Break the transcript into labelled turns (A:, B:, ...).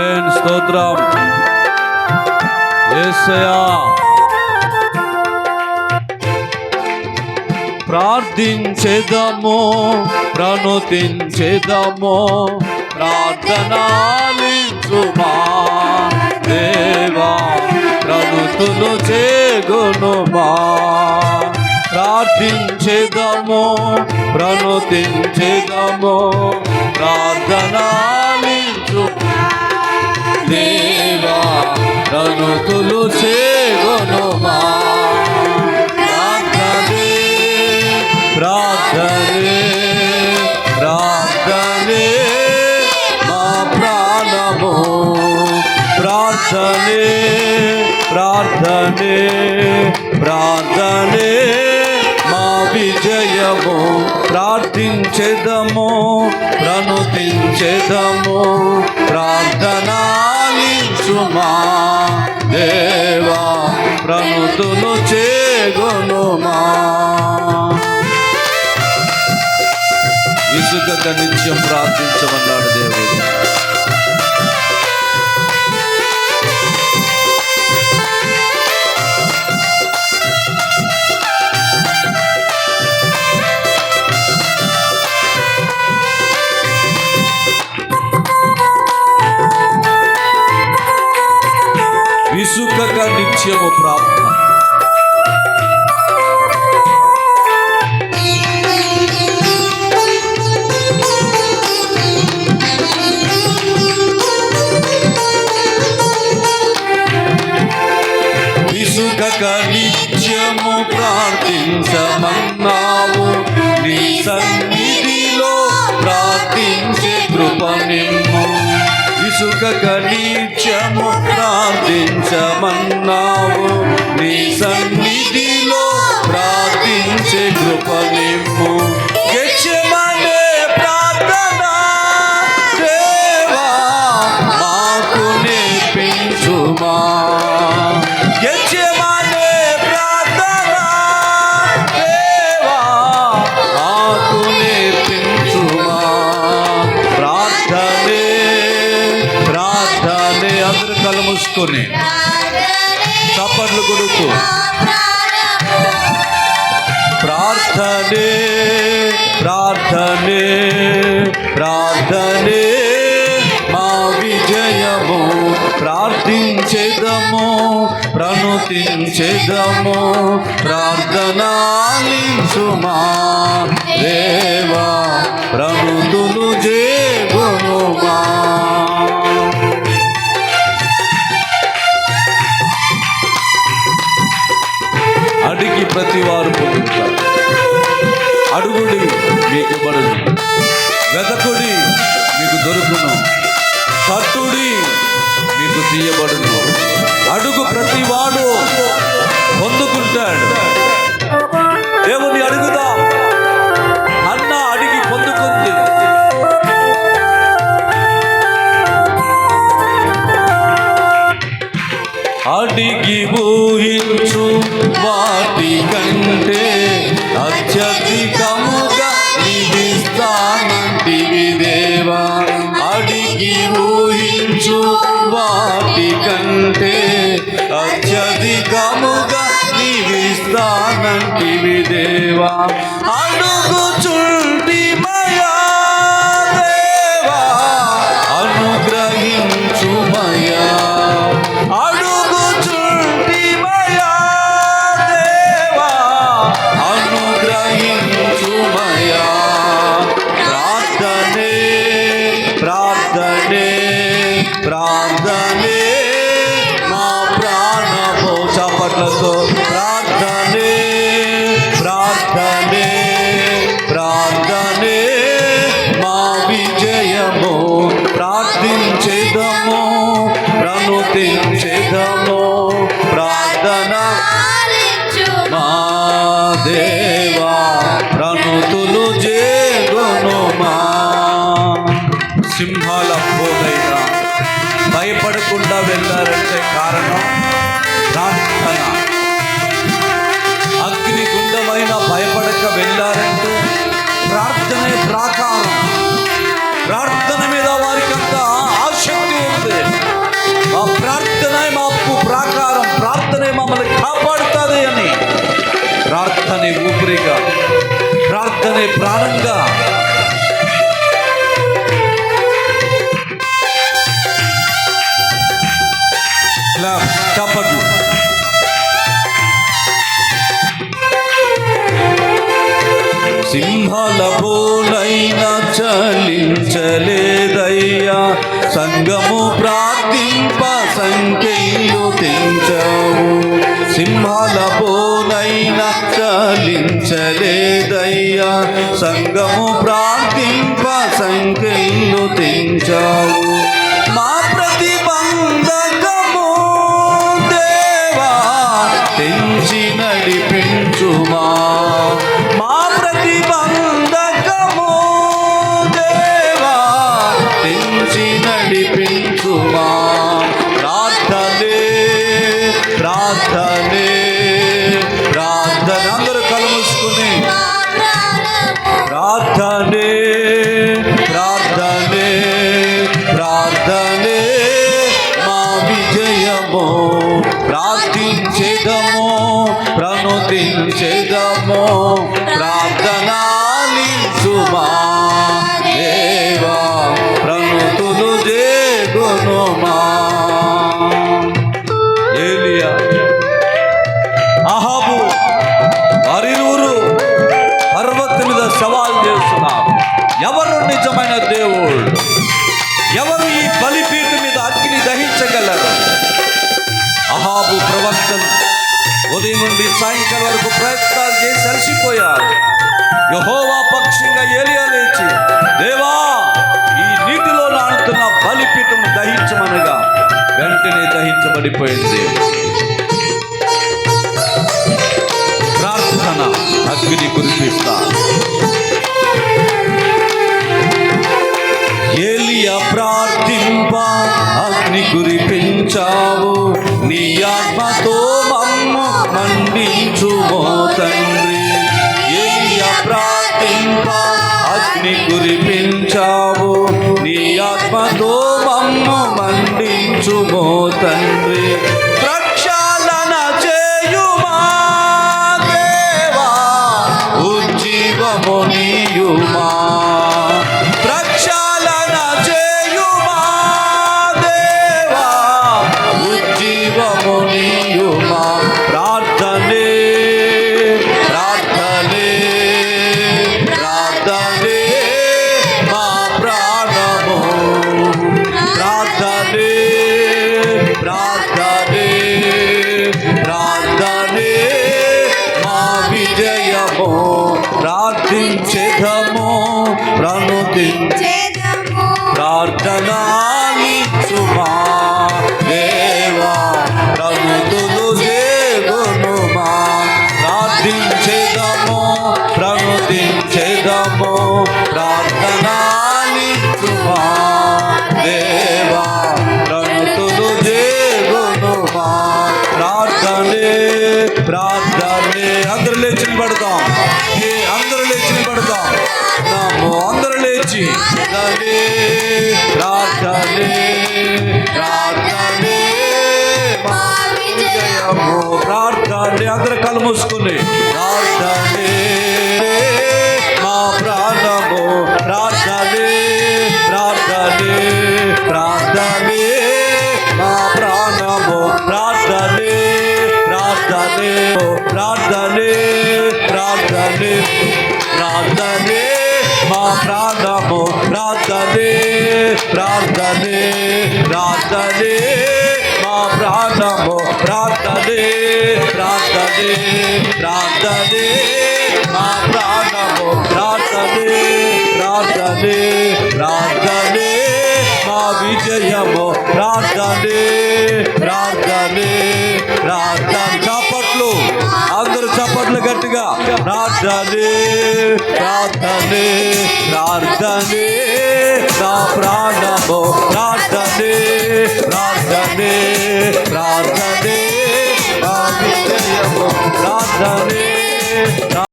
A: Amen స్తోత్రం యేసయ్యా ప్రార్థించేదము ప్రణుతించేదము ప్రార్థనాలించుమా దేవా ప్రణుతులు చేగునుమా ప్రార్థించేదము ప్రణుతించేదము ప్రార్థనాలి ప్రార్థనే ప్రార్థనే ప్రార్థనే మా ప్రాణము. ప్రార్థనే ప్రార్థనే ప్రార్థనే మా విజయము. ప్రార్థించేదము ప్రణుతించేదము. ప్రార్థనాలించుమా దేవా ప్రణుతులు చేగునుమా. విసుగక నిత్యం ప్రార్థించమన్నాడు దేవుడు. నిత్యము ప్రాప్త విసుగక నిత్యము ప్రార్థించమన్నావు నీ సన్నిధిలో ప్రార్థించే కృప నిమ్ము విసుగక నిత్యము ప్రార్థించమన్నావు. నీ సన్నిధిలో ప్రార్థించే కృప కళ్ళు చప్పట్లు కొడుకు. ప్రార్థనే ప్రార్థనే ప్రార్థనే మా విజయము. ప్రార్థించేదము ప్రణుతించేదము ప్రార్థనాలించుమా. దేవా ప్రణుతులు జేగునుమా ప్రతి వారు పొందుతారు. అడుగుడి మీకు పడదు వెతకుడి మీకు దొరుకును. తట్టుడి మీకు తీయబడును. అడుగు ప్రతి వారు కంటే అత్యధికముగా నీవి స్థానంటివి దేవా. అడుగుచుంటి మయా దేవా. అనుగ్రహించుమయా. అడుగుచుంటిమయా దేవా. అనుగ్రహించుమయా. ప్రార్థనే ప్రార్థనే ప్రార్థనే. ప్రార్థన మా దేవా ప్రణుతులు జేగునుమా సింహాల పోగైన భయపడకుండా వెళ్ళారంటే కారణం ప్రార్థనే ప్రార్థనే ప్రాణంగా. చప్పట్లు సింహాల పోలైనా చలించలేదయ్యా. సంగము ప్రార్థింప సంఖ్యలు తెంచవు. సింహాల పోలైన చలించలేదయ్యా. సంగము ప్రార్థింప సంఖ్యలు తెంచావు. ప్రార్థనే ఎవరు నిజమైన దేవుడు? ఎవరు ఈ బలిపీఠ మీద అగ్ని దహించగలరు? అహాబు ప్రవక్తలు ఉదయం నుండి సాయంకాలం వరకు ప్రయత్నాలు చేసి అలసిపోయారు. యహోవా పక్షంగా ఏలియా లేచి దేవా ఈ నీటిలో నాడుతున్న బలిపీఠం దహించమనగా వెంటనే దహించబడిపోయింది. ప్రార్థన అగ్ని కురిపిస్తా ప్రణుతించే ప్రార్థనాలిచ్చుమా దేవా ప్రభుతులు దేవునుమా. ప్రార్థించేదము ప్రణుతించేదము ప్రార్థనాలిచ్చుమా దేవా ప్రభుతులు దేవునుమా. ప్రార్థనే ప్రార్థనే. అందరూ లేచి నిలబడతాం అందరూ లేచి నిలబడతాం ప్రార్థనే ప్రార్థనే ప్రార్థనే మా విజయము ప్రార్థనే అందరు కళ్ళు మూసుకుని. ప్రార్థనే మా ప్రాణము ప్రార్థనే ప్రార్థనే ప్రార్థనే మా ప్రాణము ప్రార్థనే ప్రార్థనే ప్రార్థనే మా ప్రాణము ప్రార్థనే ప్రార్థనే ప్రార్థనే మా విజయము ప్రార్థనే ప్రార్థనే ప్రార్థన చప్పట్లు అందరూ చప్పట్లు గట్టిగా. ప్రార్థనే ప్రార్థనే ప్రార్థనే నా ప్రాణము. ప్రార్థనే ప్రార్థనే ప్రార్థనే నా ప్రార్థనే